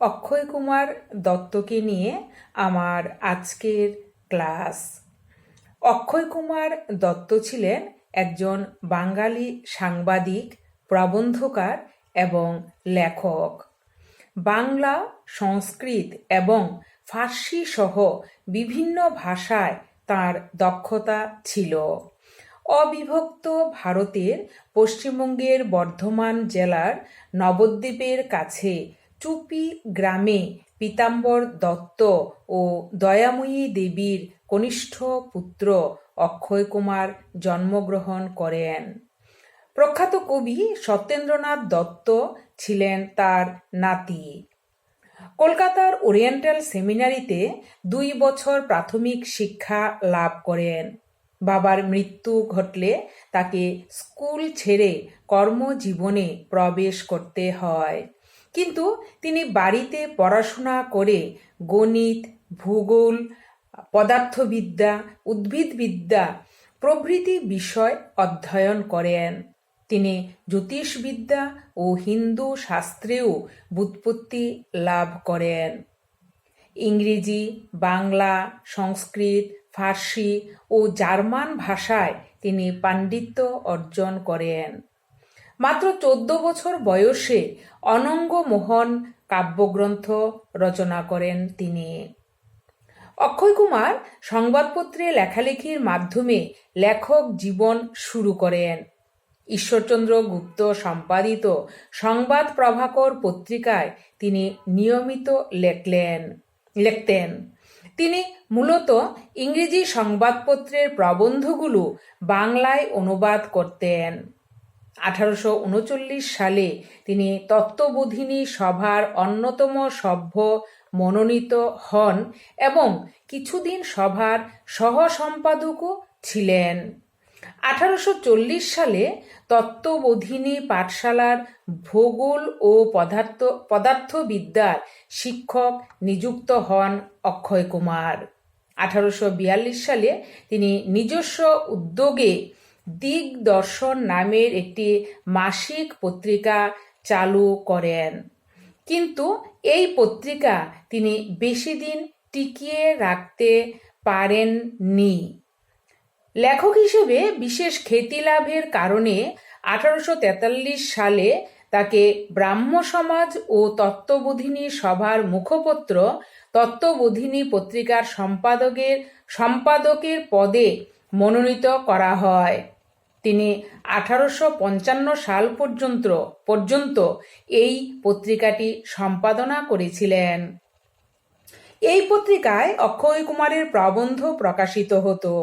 অক্ষয় কুমার দত্তকে নিয়ে আমার আজকের ক্লাস। অক্ষয় কুমার দত্ত ছিলেন একজন বাঙালি সাংবাদিক, প্রবন্ধকার এবং লেখক। বাংলা, সংস্কৃত এবং ফার্সি সহ বিভিন্ন ভাষায় তার দক্ষতা ছিল। অবিভক্ত ভারতের পশ্চিমবঙ্গের বর্ধমান জেলার নবদ্বীপের কাছে চুপি গ্রামে পীতাম্বর দত্ত ও দয়াময়ী দেবীর কনিষ্ঠ পুত্র অক্ষয় কুমার জন্মগ্রহণ করেন। প্রখ্যাত কবি সত্যেন্দ্রনাথ দত্ত ছিলেন তার নাতি। কলকাতার ওরিয়েন্টাল সেমিনারিতে দুই বছর প্রাথমিক শিক্ষা লাভ করেন। বাবার মৃত্যু ঘটলে তাকে স্কুল ছেড়ে কর্মজীবনে প্রবেশ করতে হয়। কিন্তু তিনি বাড়িতে পড়াশোনা করে গণিত, ভূগোল, পদার্থবিদ্যা, উদ্ভিদবিদ্যা প্রভৃতি বিষয় অধ্যয়ন করেন। তিনি জ্যোতিষবিদ্যা ও হিন্দু শাস্ত্রেও বুৎপত্তি লাভ করেন। ইংরেজি, বাংলা, সংস্কৃত, ফার্সি ও জার্মান ভাষায় তিনি পাণ্ডিত্য অর্জন করেন। মাত্র চোদ্দ বছর বয়সে অনঙ্গ মোহন কাব্যগ্রন্থ রচনা করেন তিনি। অক্ষয় কুমার সংবাদপত্রে লেখালেখির মাধ্যমে লেখক জীবন শুরু করেন। ঈশ্বরচন্দ্র গুপ্ত সম্পাদিত সংবাদ প্রভাকর পত্রিকায় তিনি নিয়মিত লেখলেন, লিখতেন। তিনি মূলত ইংরেজি সংবাদপত্রের প্রবন্ধগুলো বাংলায় অনুবাদ করতেন। আঠারোশো উনচল্লিশ সালে তিনি তত্ত্ববোধিনী সভার অন্যতম সভ্য মনোনীত হন এবং কিছুদিন সভার সহ সম্পাদকও ছিলেন। আঠারোশো চল্লিশ সালে তত্ত্ববোধিনী পাঠশালার ভূগোল ও পদার্থ, পদার্থবিদ্যার শিক্ষক নিযুক্ত হন অক্ষয় কুমার। আঠারোশো বিয়াল্লিশ সালে তিনি নিজস্ব উদ্যোগে দিগদর্শন নামের একটি মাসিক পত্রিকা চালু করেন। কিন্তু এই পত্রিকা তিনি বেশি দিন টিকিয়ে রাখতে পারেননি। লেখক হিসেবে বিশেষ খ্যাতি লাভের কারণে আঠারোশো তেতাল্লিশ সালে তাকে ব্রাহ্ম সমাজ ও তত্ত্ববোধিনী সভার মুখপত্র তত্ত্ববোধিনী পত্রিকার সম্পাদকের সম্পাদকের পদে মনোনীত করা হয়। তিনি আঠারোশো পঞ্চান্ন সাল পর্যন্ত পর্যন্ত এই পত্রিকাটি সম্পাদনা করেছিলেন। এই পত্রিকায় অক্ষয় কুমারের প্রবন্ধ প্রকাশিত হতো।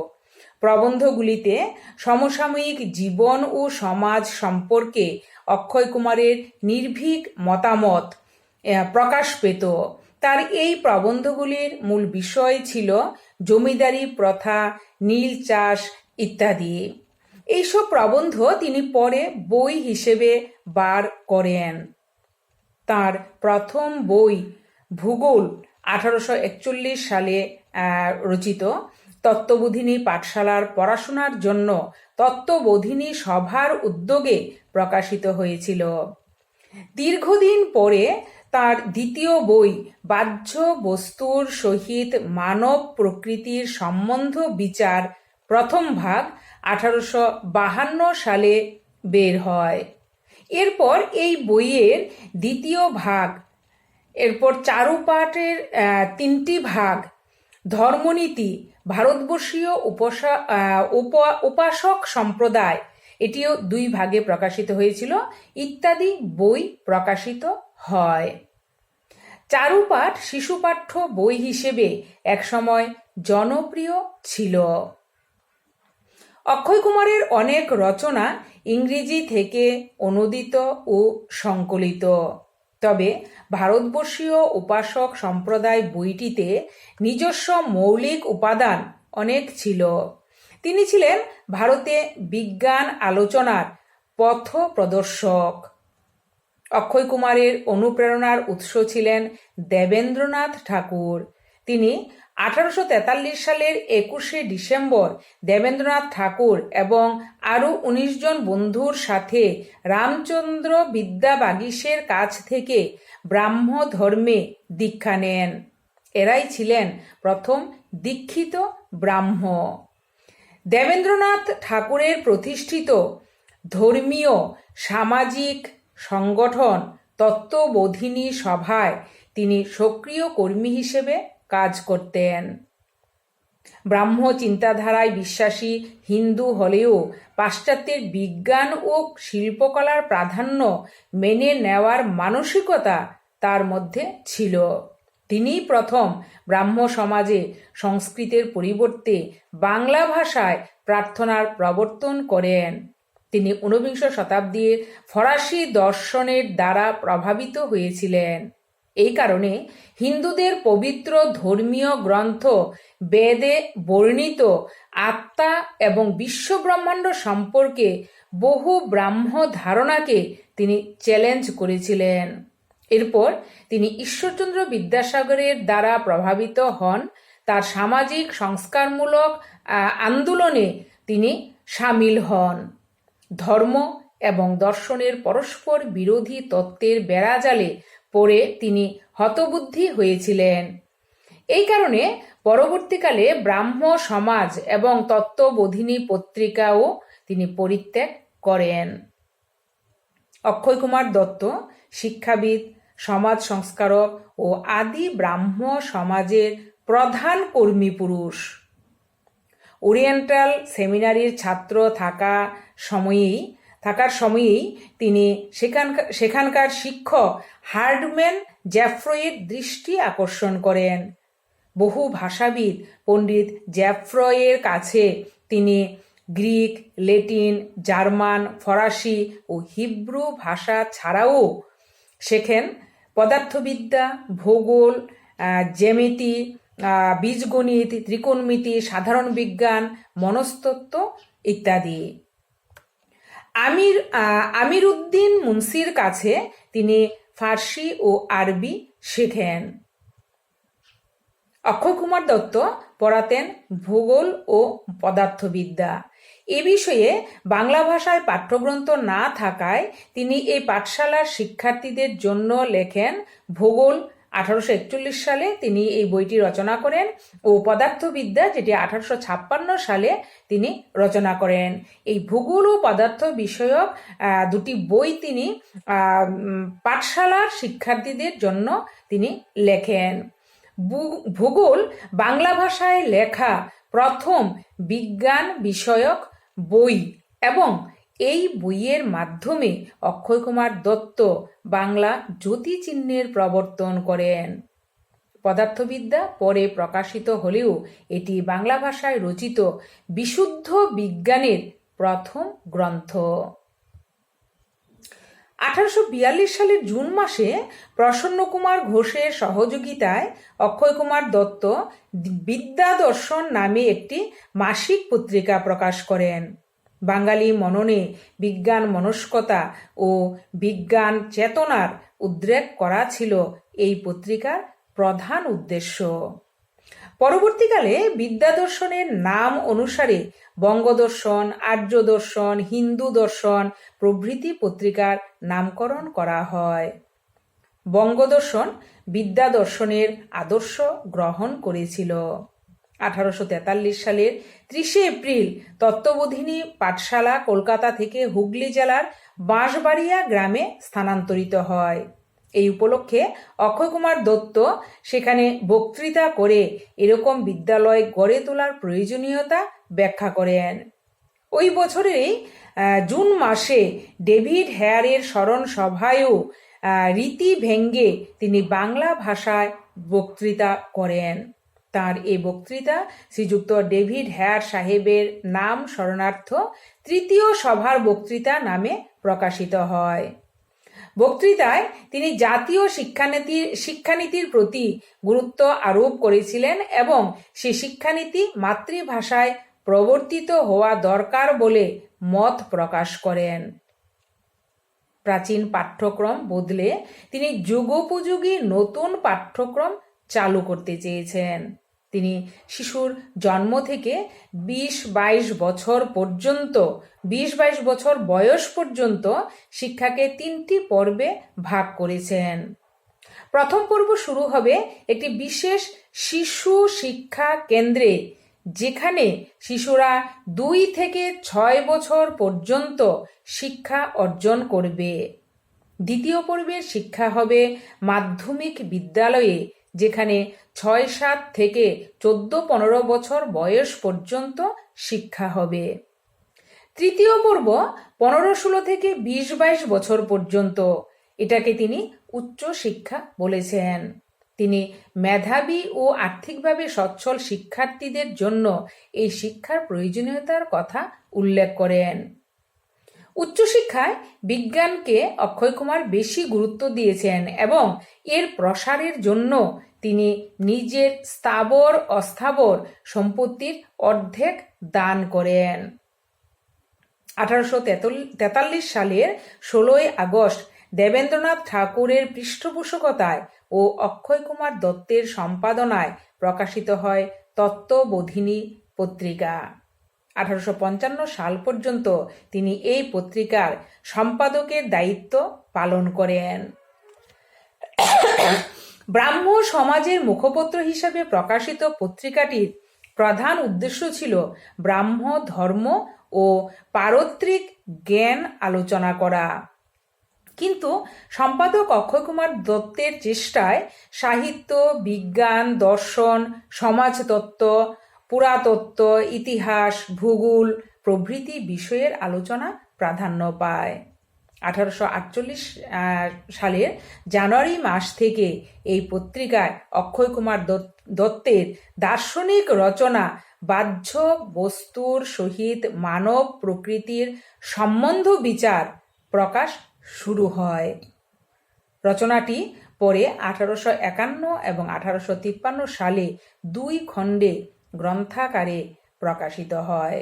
প্রবন্ধগুলিতে সমসাময়িক জীবন ও সমাজ সম্পর্কে অক্ষয় কুমারের নির্ভীক মতামত প্রকাশ পেত। তার এই প্রবন্ধগুলির মূল বিষয় ছিল জমিদারি প্রথা, নীল চাষ ইত্যাদি। এইসব প্রবন্ধ তিনি পরে বই হিসেবে বার করেন। তার প্রথম বই ভূগোল আঠারোশো একচল্লিশ সালে রচিত। তত্ত্ববোধিনী পাঠশালার পড়াশোনার জন্য তত্ত্ববোধিনী সভার উদ্যোগে প্রকাশিত হয়েছিল। দীর্ঘদিন পরে তার দ্বিতীয় বই বাহ্য বস্তুর সহিত মানব প্রকৃতির সম্বন্ধ বিচার প্রথম ভাগ আঠারোশো বাহান্ন সালে বের হয়। এরপর এই বইয়ের দ্বিতীয় ভাগ, এরপর চারুপাঠের তিনটি ভাগ, ধর্মনীতি, ভারতবর্ষীয় উপসা উপাসক সম্প্রদায়, এটিও দুই ভাগে প্রকাশিত হয়েছিল, ইত্যাদি বই প্রকাশিত হয়। চারুপাঠ শিশুপাঠ্য বই হিসেবে একসময় জনপ্রিয় ছিল। অক্ষয় কুমারের অনেক রচনা ইংরেজি থেকে অনুদিত ও সংকলিত। তবে ভারতবর্ষীয় উপাসক সম্প্রদায় বইটিতে নিজস্ব মৌলিক উপাদান অনেক ছিল। তিনি ছিলেন ভারতে বিজ্ঞান আলোচনার পথ প্রদর্শক। অক্ষয় কুমারের অনুপ্রেরণার উৎস ছিলেন দেবেন্দ্রনাথ ঠাকুর। তিনি আঠারোশো তেতাল্লিশ সালের একুশে ডিসেম্বর দেবেন্দ্রনাথ ঠাকুর এবং আরও উনিশ জন বন্ধুর সাথে রামচন্দ্র বিদ্যাবাগীশের কাছ থেকে ব্রাহ্ম ধর্মে দীক্ষা নেন। এরাই ছিলেন প্রথম দীক্ষিত ব্রাহ্ম। দেবেন্দ্রনাথ ঠাকুরের প্রতিষ্ঠিত ধর্মীয় সামাজিক সংগঠন তত্ত্ববোধিনী সভায় তিনি সক্রিয় কর্মী হিসেবে কাজ করতেন। ব্রাহ্ম চিন্তাধারায় বিশ্বাসী হিন্দু হলেও পাশ্চাত্যের বিজ্ঞান ও শিল্পকলার প্রাধান্য মেনে নেওয়ার মানসিকতা তার মধ্যে ছিল। তিনিই প্রথম ব্রাহ্ম সমাজে সংস্কৃতের পরিবর্তে বাংলা ভাষায় প্রার্থনার প্রবর্তন করেন। তিনি ঊনবিংশ শতাব্দীর ফরাসি দর্শনের দ্বারা প্রভাবিত হয়েছিলেন। এই কারণে হিন্দুদের পবিত্র ধর্মীয় গ্রন্থ বেদে বর্ণিত আত্মা এবং বিশ্বব্রহ্মাণ্ড সম্পর্কে বহু ব্রাহ্ম ধারণাকে তিনি চ্যালেঞ্জ করেছিলেন। এরপর তিনি ঈশ্বরচন্দ্র বিদ্যাসাগরের দ্বারা প্রভাবিত হন। তার সামাজিক সংস্কারমূলক আন্দোলনে তিনি সামিল হন। ধর্ম এবং দর্শনের পরস্পর বিরোধী তত্ত্বের বেড়াজালে পড়ে তিনি হতবুদ্ধি হয়েছিলেন। এই কারণে পরবর্তীকালে ব্রাহ্ম সমাজ এবং তত্ত্ববোধিনী পত্রিকাও তিনি পরিত্যাগ করেন। অক্ষয় কুমার দত্ত, শিক্ষাবিদ, সমাজ সংস্কারক ও আদি ব্রাহ্ম সমাজের প্রধান কর্মী পুরুষ। ওরিয়েন্টাল সেমিনারির ছাত্র থাকা সময়েই থাকার সময়েই তিনি সেখানকার সেখানকার শিক্ষক হার্ডম্যান জ্যাফ্রয়ের দৃষ্টি আকর্ষণ করেন। বহু ভাষাবিদ পণ্ডিত জ্যাফ্রয়ের কাছে তিনি গ্রিক লেটিন জার্মান, ফরাসি ও হিব্রু ভাষা ছাড়াও শেখেন পদার্থবিদ্যা, ভূগোল জ্যামিতি বীজগণিত, ত্রিকোণমিতি, সাধারণ বিজ্ঞান, মনস্তত্ত্ব ইত্যাদি। আমির আমির উদ্দিন মুন্সির কাছে তিনি ফার্সি ও আরবি শেখেন। অক্ষয় কুমার দত্ত পড়াতেন ভূগোল ও পদার্থবিদ্যা। এ বিষয়ে বাংলা ভাষায় পাঠ্যগ্রন্থ না থাকায় তিনি এই পাঠশালার শিক্ষার্থীদের জন্য লেখেন ভূগোল আঠারোশো একচল্লিশ সালে তিনি এই বইটি রচনা করেন ও পদার্থবিদ্যা, যেটি আঠারোশো ছাপ্পান্ন সালে তিনি রচনা করেন। এই ভূগোল ও পদার্থ বিষয়ক দুটি বই তিনি পাঠশালার শিক্ষার্থীদের জন্য তিনি লেখেন। ভূগোল বাংলা ভাষায় লেখা প্রথম বিজ্ঞান বিষয়ক বই এবং এই বইয়ের মাধ্যমে অক্ষয় কুমার দত্ত বাংলা জ্যোতিচিহ্নের প্রবর্তন করেন। পদার্থবিদ্যা পরে প্রকাশিত হলেও এটি বাংলা ভাষায় রচিত বিশুদ্ধ বিজ্ঞানের প্রথম গ্রন্থ। আঠারোশো বিয়াল্লিশ সালের জুন মাসে প্রসন্ন কুমার ঘোষের সহযোগিতায় অক্ষয় কুমার দত্ত বিদ্যা দর্শন নামে একটি মাসিক পত্রিকা প্রকাশ করেন। বাঙালি মননে বিজ্ঞান মনস্কতা ও বিজ্ঞান চেতনার উদ্রেক করা ছিল এই পত্রিকার প্রধান উদ্দেশ্য। পরবর্তীকালে বিদ্যাদর্শনের নাম অনুসারে বঙ্গদর্শন আর্য দর্শন হিন্দু দর্শন প্রভৃতি পত্রিকার নামকরণ করা হয়। বঙ্গদর্শন বিদ্যাদর্শনের আদর্শ গ্রহণ করেছিল। আঠারোশো তেতাল্লিশ সালের ত্রিশে এপ্রিল তত্ত্ববোধিনী পাঠশালা কলকাতা থেকে হুগলি জেলার বাঁশবাড়িয়া গ্রামে স্থানান্তরিত হয়। এই উপলক্ষে অক্ষয় কুমার দত্ত সেখানে বক্তৃতা করে এরকম বিদ্যালয় গড়ে তোলার প্রয়োজনীয়তা ব্যাখ্যা করেন। ওই বছরেই জুন মাসে ডেভিড হেয়ারের স্মরণ সভায়ও রীতি ভেঙ্গে তিনি বাংলা ভাষায় বক্তৃতা করেন। তার এই বক্তৃতা শ্রীযুক্ত ডেভিড হেয়ার সাহেবের নাম স্মরণার্থ তৃতীয় সভার বক্তৃতা নামে প্রকাশিত হয়। বক্তৃতায় তিনি জাতীয় শিক্ষানীতির শিক্ষানীতির প্রতি গুরুত্ব আরোপ করেছিলেন এবং সে শিক্ষানীতি মাতৃভাষায় প্রবর্তিত হওয়া দরকার বলে মত প্রকাশ করেন। প্রাচীন পাঠ্যক্রম বদলে তিনি যুগোপযোগী নতুন পাঠ্যক্রম চালু করতে চেয়েছেন। তিনি শিশুর জন্ম থেকে বিশ বাইশ বছর পর্যন্ত, বিশ বাইশ বছর বয়স পর্যন্ত শিক্ষাকে তিনটি পর্বে ভাগ করেছেন। প্রথম পর্ব শুরু হবে একটি বিশেষ শিশু শিক্ষা কেন্দ্রে, যেখানে শিশুরা দুই থেকে ছয় বছর পর্যন্ত শিক্ষা অর্জন করবে। দ্বিতীয় পর্বের শিক্ষা হবে মাধ্যমিক বিদ্যালয়ে যেখানে ছয় সাত থেকে চোদ্দ পনেরো বছর বয়স পর্যন্ত শিক্ষা হবে। তৃতীয় পর্ব পনেরো ষোলো থেকে বিশ বাইশ বছর পর্যন্ত। এটাকে তিনি উচ্চ শিক্ষা বলেছেন। তিনি মেধাবী ও আর্থিকভাবে সচ্ছল শিক্ষার্থীদের জন্য এই শিক্ষার প্রয়োজনীয়তার কথা উল্লেখ করেন। উচ্চশিক্ষায় বিজ্ঞানকে অক্ষয় কুমার বেশি গুরুত্ব দিয়েছেন এবং এর প্রসারের জন্য তিনি নিজের স্থাবর অস্থাবর সম্পত্তির অর্ধেক দান করেন। আঠারোশো তেতাল্লিশ সালের ষোলোই আগস্ট দেবেন্দ্রনাথ ঠাকুরের পৃষ্ঠপোষকতায় ও অক্ষয় কুমার দত্তের সম্পাদনায় প্রকাশিত হয় তত্ত্ববোধিনী পত্রিকা। আঠারোশো পঞ্চান্ন সাল পর্যন্ত তিনি এই পত্রিকার সম্পাদকের দায়িত্ব পালন করেন। ব্রাহ্ম সমাজের মুখপত্র হিসাবে প্রকাশিত পত্রিকাটির প্রধান উদ্দেশ্য ছিল ব্রাহ্ম ধর্ম ও পারত্রিক জ্ঞান আলোচনা করা। কিন্তু সম্পাদক অক্ষয় কুমার দত্তের চেষ্টায় সাহিত্য, বিজ্ঞান, দর্শন, সমাজতত্ত্ব পুরাতত্ত্ব, ইতিহাস, ভূগোল প্রভৃতি বিষয়ের আলোচনা প্রাধান্য পায়। আঠারোশো আটচল্লিশ সালের জানুয়ারি মাস থেকে এই পত্রিকায় অক্ষয় কুমার দত্তের দার্শনিক রচনা বাহ্য বস্তুর সহিত মানব প্রকৃতির সম্বন্ধ বিচার প্রকাশ শুরু হয়। রচনাটি পরে আঠারোশো একান্ন এবং আঠারোশো তিপ্পান্ন সালে দুই খণ্ডে গ্রন্থাকারে প্রকাশিত হয়।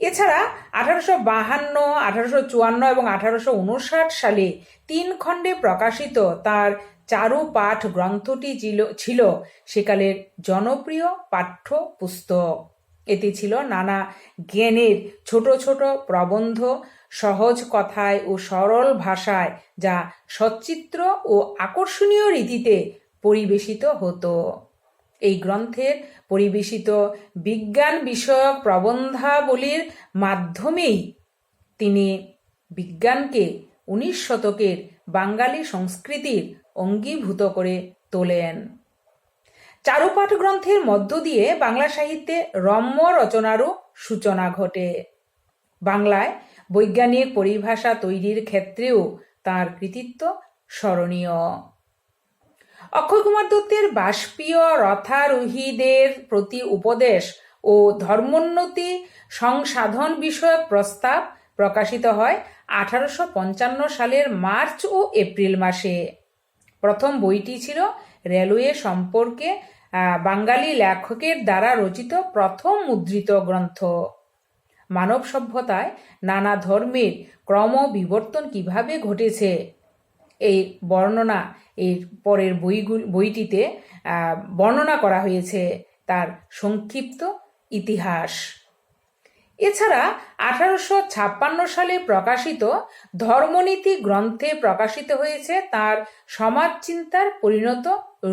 এছাড়া আঠারোশো বাহান্ন, আঠারোশো চুয়ান্ন এবং আঠারোশো উনষাট সালে তিন খণ্ডে প্রকাশিত তার চারু পাঠ গ্রন্থটি ছিল সেকালের জনপ্রিয় পাঠ্য পুস্তক এতে ছিল নানা জ্ঞানের ছোট ছোট প্রবন্ধ সহজ কথায় ও সরল ভাষায় যা সচ্চিত্র ও আকর্ষণীয় রীতিতে পরিবেশিত হতো। এই গ্রন্থের পরিবেশিত বিজ্ঞান বিষয়ক প্রবন্ধাবলীর মাধ্যমেই তিনি বিজ্ঞানকে উনিশ শতকের বাঙালি সংস্কৃতির অঙ্গীভূত করে তোলেন। চারুপাঠ গ্রন্থের মধ্য দিয়ে বাংলা সাহিত্যে রম্য রচনারও সূচনা ঘটে। বাংলায় বৈজ্ঞানিক পরিভাষা তৈরির ক্ষেত্রেও তার কৃতিত্ব স্মরণীয়। অক্ষয় কুমার দত্তের বাষ্পীয় রথারোহীদের প্রতি উপদেশ ও ধর্মোন্নতি সংসাধন বিষয়ক প্রস্তাব প্রকাশিত হয় আঠারোশো পঞ্চান্ন সালের মার্চ ও এপ্রিল মাসে। প্রথম বইটি ছিল রেলওয়ে সম্পর্কে বাঙালি লেখকের দ্বারা রচিত প্রথম মুদ্রিত গ্রন্থ। মানব সভ্যতায় নানা ধর্মের ক্রম বিবর্তন কীভাবে ঘটেছে এই বর্ণনা এর পরের বইগুলি বইটিতে বর্ণনা করা হয়েছে তার সংক্ষিপ্ত ইতিহাস। এছাড়া আঠারোশো ছাপ্পান্ন সালে প্রকাশিত ধর্মনীতি গ্রন্থে প্রকাশিত হয়েছে তার সমাজ চিন্তার পরিণত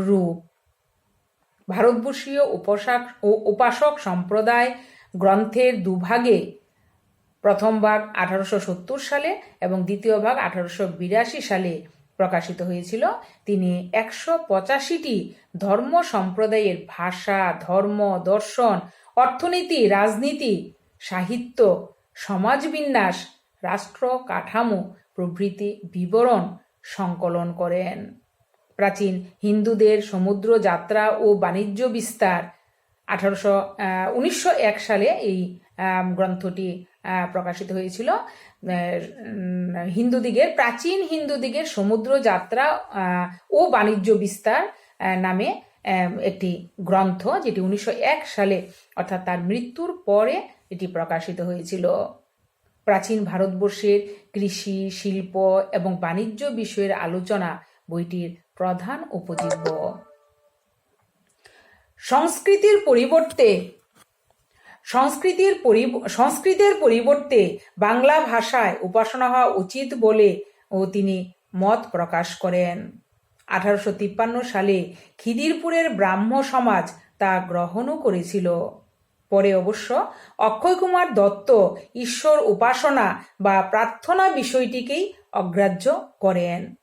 রূপ। ভারতবর্ষীয় উপাসক ও উপাসক সম্প্রদায় গ্রন্থের দুভাগে, প্রথম ভাগ আঠারোশো সত্তর সালে এবং দ্বিতীয় ভাগ আঠারোশো বিরাশি সালে প্রকাশিত হয়েছিল। তিনি একশো পঁচাশিটি ধর্ম সম্প্রদায়ের ভাষা, ধর্ম, দর্শন, অর্থনীতি, রাজনীতি, সাহিত্য, সমাজবিন্যাস, রাষ্ট্র কাঠামো প্রভৃতি বিবরণ সংকলন করেন। প্রাচীন হিন্দুদের সমুদ্র যাত্রা ও বাণিজ্য বিস্তার আঠারোশো উনিশশো এক সালে এই গ্রন্থটি প্রকাশিত হয়েছিল। হিন্দুদিগের প্রাচীন হিন্দুদিগের সমুদ্র যাত্রা ও বাণিজ্য বিস্তার নামে একটি গ্রন্থ যেটি উনিশশো এক সালে, অর্থাৎ তার মৃত্যুর পরে এটি প্রকাশিত হয়েছিল। প্রাচীন ভারতবর্ষের কৃষি, শিল্প এবং বাণিজ্য বিষয়ের আলোচনা বইটির প্রধান উপজীব্য। সংস্কৃতির পরিবর্তে সংস্কৃতির পরি- সংস্কৃতের পরিবর্তে বাংলা ভাষায় উপাসনা হওয়া উচিত বলে ও তিনি মত প্রকাশ করেন। আঠারোশো তিপ্পান্ন সালে খিদিরপুরের ব্রাহ্ম সমাজ তা গ্রহণও করেছিল। পরে অবশ্য অক্ষয় কুমার দত্ত ঈশ্বর উপাসনা বা প্রার্থনা বিষয়টিকেই অগ্রাহ্য করেন।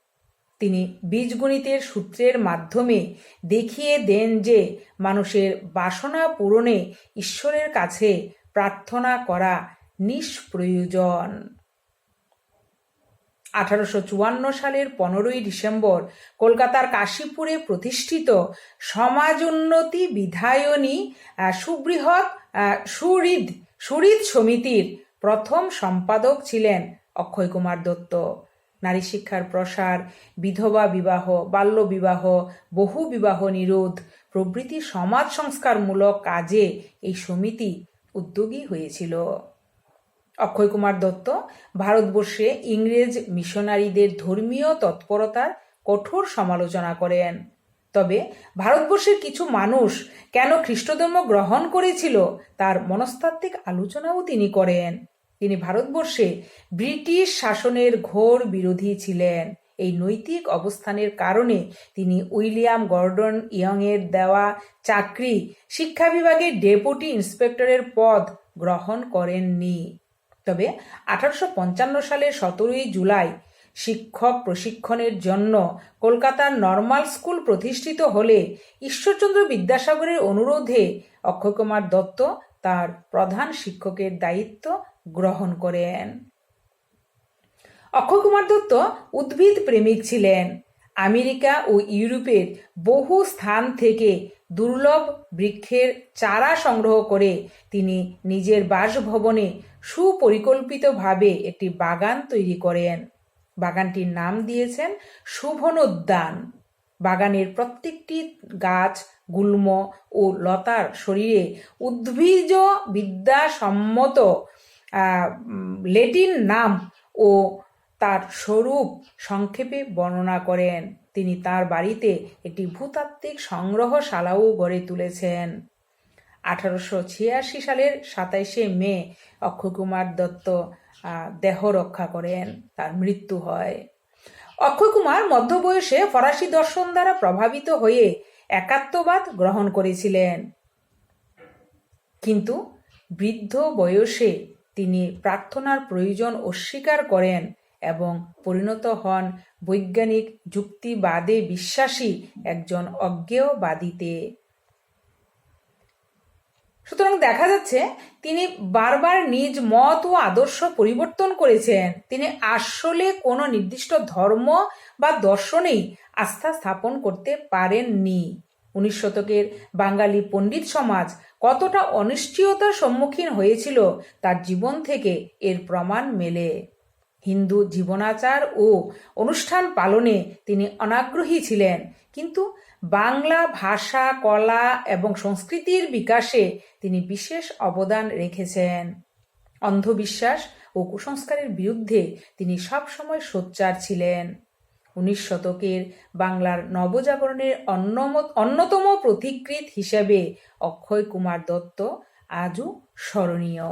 তিনি বীজগণিতের সূত্রের মাধ্যমে দেখিয়ে দেন যে মানুষের বাসনা পূরণে ঈশ্বরের কাছে প্রার্থনা করা নিষ্প্রয়োজন। আঠারোশো চুয়ান্ন সালের পনেরোই ডিসেম্বর কলকাতার কাশীপুরে প্রতিষ্ঠিত সমাজ উন্নতি বিধায়নী সুবৃহৎ সুহৃদ সুহৃদ সমিতির প্রথম সম্পাদক ছিলেন অক্ষয় কুমার দত্ত। নারী শিক্ষার প্রসার, বিধবা বিবাহ, বাল্য বিবাহ, বহু বিবাহ নিরোধ, প্রভৃতি সমাজ সংস্কারমূলক কাজে এই সমিতি উদ্যোগী হয়েছিল। অক্ষয় কুমার দত্ত, ভারতবর্ষে ইংরেজ মিশনারিদের ধর্মীয় তৎপরতার কঠোর সমালোচনা করেন। তবে ভারতবর্ষের কিছু মানুষ কেন খ্রিস্টধর্ম গ্রহণ করেছিল তার মনস্তাত্ত্বিক আলোচনাও তিনি করেন। তিনি ভারতবর্ষে ব্রিটিশ শাসনের ঘোর বিরোধী ছিলেন। এই নৈতিক অবস্থানের কারণে তিনি উইলিয়াম গর্ডন ইয়ংয়ের দেওয়া চাকরি শিক্ষা বিভাগের ডেপুটি ইন্সপেক্টরের পদ গ্রহণ করেননি। তবে আঠারোশো পঞ্চান্ন সালের সতেরোই জুলাই শিক্ষক প্রশিক্ষণের জন্য কলকাতার নর্মাল স্কুল প্রতিষ্ঠিত হলে ঈশ্বরচন্দ্র বিদ্যাসাগরের অনুরোধে অক্ষয় কুমার দত্ত তার প্রধান শিক্ষকের দায়িত্ব গ্রহণ করেন। অক্ষয় কুমার দত্ত উদ্ভিদ প্রেমিক ছিলেন। আমেরিকা ও ইউরোপের বহু স্থান থেকে দুর্লভ বৃক্ষের চারা সংগ্রহ করে তিনি নিজের বাসভবনে সুপরিকল্পিতভাবে একটি বাগান তৈরি করেন। বাগানটির নাম দিয়েছেন শুভনোদ্যান। বাগানের প্রত্যেকটি গাছ, গুল্ম ও লতার শরীরে উদ্ভিজ বিদ্যাসম্মত লেটিন নাম ও তার স্বরূপ সংক্ষেপে বর্ণনা করেন। তিনি তার বাড়িতে একটি ভূতাত্ত্বিক সংগ্রহশালাও গড়ে তুলেছেন। আঠারোশো ছিয়াশি সালের সাতাইশে মে অক্ষয় কুমার দত্ত দেহ রক্ষা করেন। তার মৃত্যু হয়। অক্ষয় কুমার মধ্যবয়সে ফরাসি দর্শন দ্বারা প্রভাবিত হয়ে একাত্মবাদ গ্রহণ করেছিলেন। কিন্তু বৃদ্ধ বয়সে তিনি প্রার্থনার প্রয়োজন অস্বীকার করেন এবং পরিণত হন বৈজ্ঞানিক যুক্তিবাদে বিশ্বাসী একজন অজ্ঞেয়বাদীতে। সুতরাং দেখা যাচ্ছে তিনি বারবার নিজ মত ও আদর্শ পরিবর্তন করেছেন। তিনি আসলে কোনো নির্দিষ্ট ধর্ম বা দর্শনেই আস্থা স্থাপন করতে পারেননি। উনিশ শতকের বাঙালি পণ্ডিত সমাজ কতটা অনিশ্চয়তার সম্মুখীন হয়েছিল তার জীবন থেকে এর প্রমাণ মেলে। হিন্দু জীবনাচার ও অনুষ্ঠান পালনে তিনি অনাগ্রহী ছিলেন, কিন্তু বাংলা ভাষা, কলা এবং সংস্কৃতির বিকাশে তিনি বিশেষ অবদান রেখেছেন। অন্ধবিশ্বাস ও কুসংস্কারের বিরুদ্ধে তিনি সবসময় সোচ্চার ছিলেন। উনিশ শতকের বাংলার নবজাগরণের অন্যতম প্রতিকৃত হিসেবে অক্ষয় কুমার দত্ত আজও স্মরণীয়।